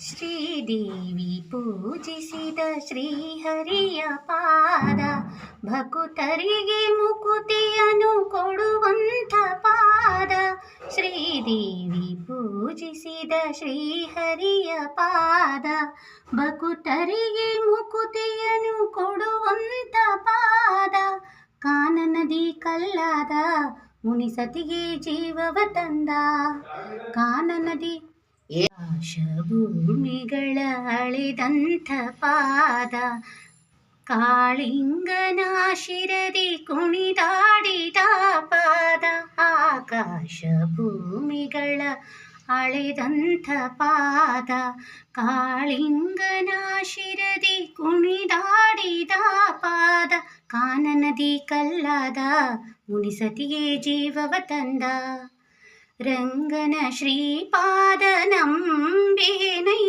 ಶ್ರೀದೇವಿ ಪೂಜಿಸಿದ ಶ್ರೀಹರಿಯ ಪಾದ, ಭಕುತರಿಗೆ ಮುಕುತಿಯನ್ನು ಕೊಡುವಂಥ ಪಾದ. ಶ್ರೀದೇವಿ ಪೂಜಿಸಿದ ಶ್ರೀಹರಿಯ ಪಾದ, ಭಕುತರಿಗೆ ಮುಕುತಿಯನ್ನು ಕೊಡುವಂಥ ಪಾದ. ಕಾನನದಿ ಕಲ್ಲಾದ ಮುನಿಸತಿಗೆ ಜೀವವ ತಂದ ಕಾನನದಿ ಭೂಮಿಗಳ ಅಳೆದಂಥ ಪಾದ ಕಾಳಿಂಗನ ಶಿರದಿ ಕುಣಿದಾಡಿದ ಪಾದ ಆಕಾಶ ಭೂಮಿಗಳ ಅಳೆದಂಥ ಪಾದ ಕಾಳಿಂಗನ ಶಿರದಿ ಕುಣಿದಾಡಿದ ಪಾದ, ಕಾನನದಿ ಕಲ್ಲಾದ ಮುನಿಸತಿಯೇ ಜೀವವ ತಂದ. ரங்கன ஸ்ரீபாத நம்பேனை